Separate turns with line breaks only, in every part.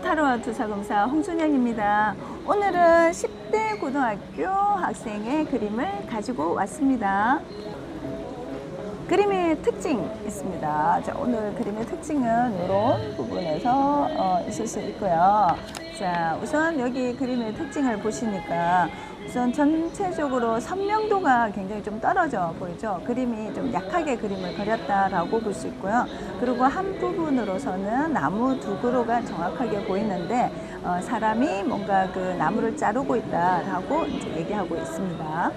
타로와 투사검사 홍순영입니다. 오늘은 10대 고등학교 학생의 그림을 가지고 왔습니다. 그림의 특징 있습니다. 자, 오늘 그림의 특징은 이런 부분에서 어, 있을 수 있고요. 자, 우선 여기 그림의 특징을 보시니까 우선 전체적으로 선명도가 굉장히 좀 떨어져 보이죠. 그림이 좀 약하게 그림을 그렸다라고 볼 수 있고요. 그리고 한 부분으로서는 나무 두 그루가 정확하게 보이는데 어, 사람이 뭔가 그 나무를 자르고 있다라고 이제 얘기하고 있습니다.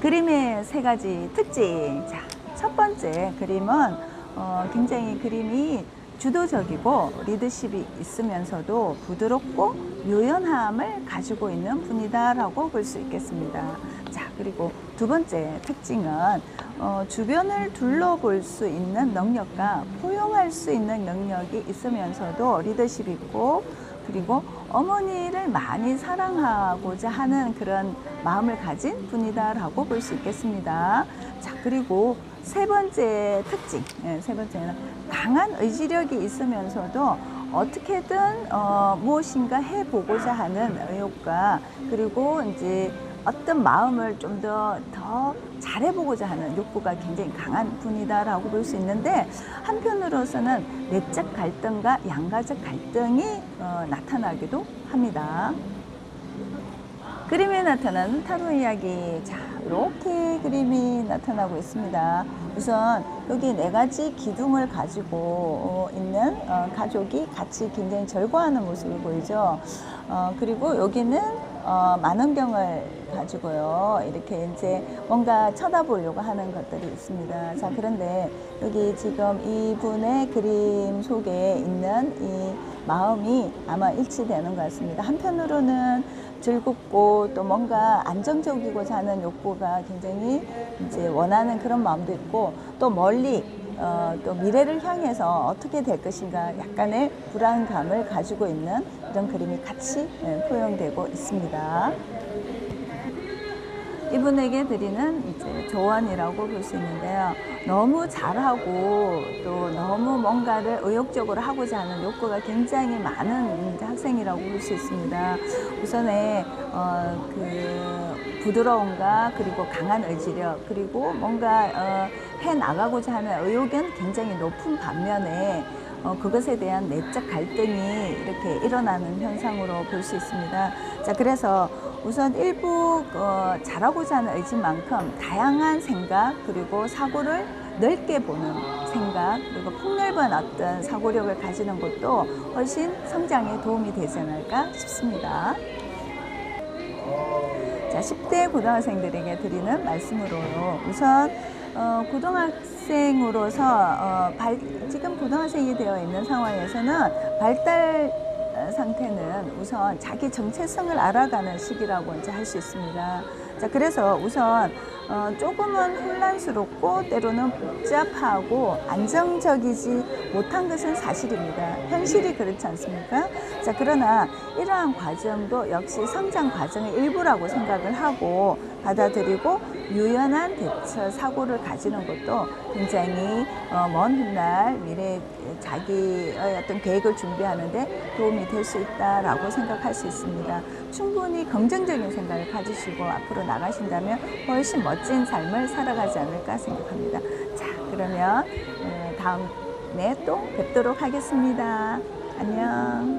그림의 세 가지 특징. 자, 첫 번째 그림은 어, 굉장히 그림이 주도적이고 리더십이 있으면서도 부드럽고 유연함을 가지고 있는 분이다라고 볼 수 있겠습니다. 자, 그리고 두 번째 특징은 어, 주변을 둘러볼 수 있는 능력과 포용할 수 있는 능력이 있으면서도 리더십이 있고 그리고 어머니를 많이 사랑하고자 하는 그런 마음을 가진 분이다라고 볼 수 있겠습니다. 자, 그리고 세 번째 특징, 예, 세 번째는 강한 의지력이 있으면서도 어떻게든 어, 무엇인가 해보고자 하는 의욕과 그리고 이제 어떤 마음을 좀 더 더 잘해보고자 하는 욕구가 굉장히 강한 분이다라고 볼 수 있는데 한편으로서는 내적 갈등과 양가적 갈등이 어, 나타나기도 합니다. 그림에 나타나는 타로 이야기. 자, 이렇게 그림이 나타나고 있습니다. 우선 여기 네 가지 기둥을 가지고 어, 있는 어, 가족이 같이 굉장히 절거하는 모습이 보이죠. 어, 그리고 여기는 어, 만원경을 가지고요. 이렇게 이제 뭔가 쳐다보려고 하는 것들이 있습니다. 자, 그런데 여기 지금 이분의 그림 속에 있는 이 마음이 아마 일치되는 것 같습니다. 한편으로는 즐겁고 또 뭔가 안정적이고자 하는 욕구가 굉장히 이제 원하는 그런 마음도 있고 또 멀리 어, 또 미래를 향해서 어떻게 될 것인가 약간의 불안감을 가지고 있는 이런 그림이 같이 예, 포용되고 있습니다. 이분에게 드리는 이제 조언이라고 볼 수 있는데요. 너무 잘하고 또 너무 뭔가를 의욕적으로 하고자 하는 욕구가 굉장히 많은 학생이라고 볼 수 있습니다. 우선에 어, 그 부드러움과 그리고 강한 의지력 그리고 뭔가 어, 해 나가고자 하는 의욕은 굉장히 높은 반면에 어, 그것에 대한 내적 갈등이 이렇게 일어나는 현상으로 볼 수 있습니다. 자, 그래서 우선 일부 어, 잘하고자 하는 의지만큼 다양한 생각 그리고 사고를 넓게 보는 생각 그리고 폭넓은 어떤 사고력을 가지는 것도 훨씬 성장에 도움이 되지 않을까 싶습니다. 자, 10대 고등학생들에게 드리는 말씀으로요. 우선 어, 고등학생으로서 어, 발, 지금 고등학생이 되어 있는 상황에서는 발달 어, 상태는 우선 자기 정체성을 알아가는 시기라고 이제 할 수 있습니다. 자, 그래서 우선 어, 조금은 혼란스럽고 때로는 복잡하고 안정적이지 못한 것은 사실입니다. 현실이 그렇지 않습니까? 자, 그러나 이러한 과정도 역시 성장 과정의 일부라고 생각을 하고 받아들이고 유연한 대처 사고를 가지는 것도 굉장히 어, 먼 훗날 미래 자기의 어떤 계획을 준비하는데 도움이 될 수 있다라고 생각할 수 있습니다. 충분히 긍정적인 생각을 가지시고 앞으로 나가신다면 훨씬 멋진 삶을 살아가지 않을까 생각합니다. 자, 그러면 어, 다음에 또 뵙도록 하겠습니다. 안녕.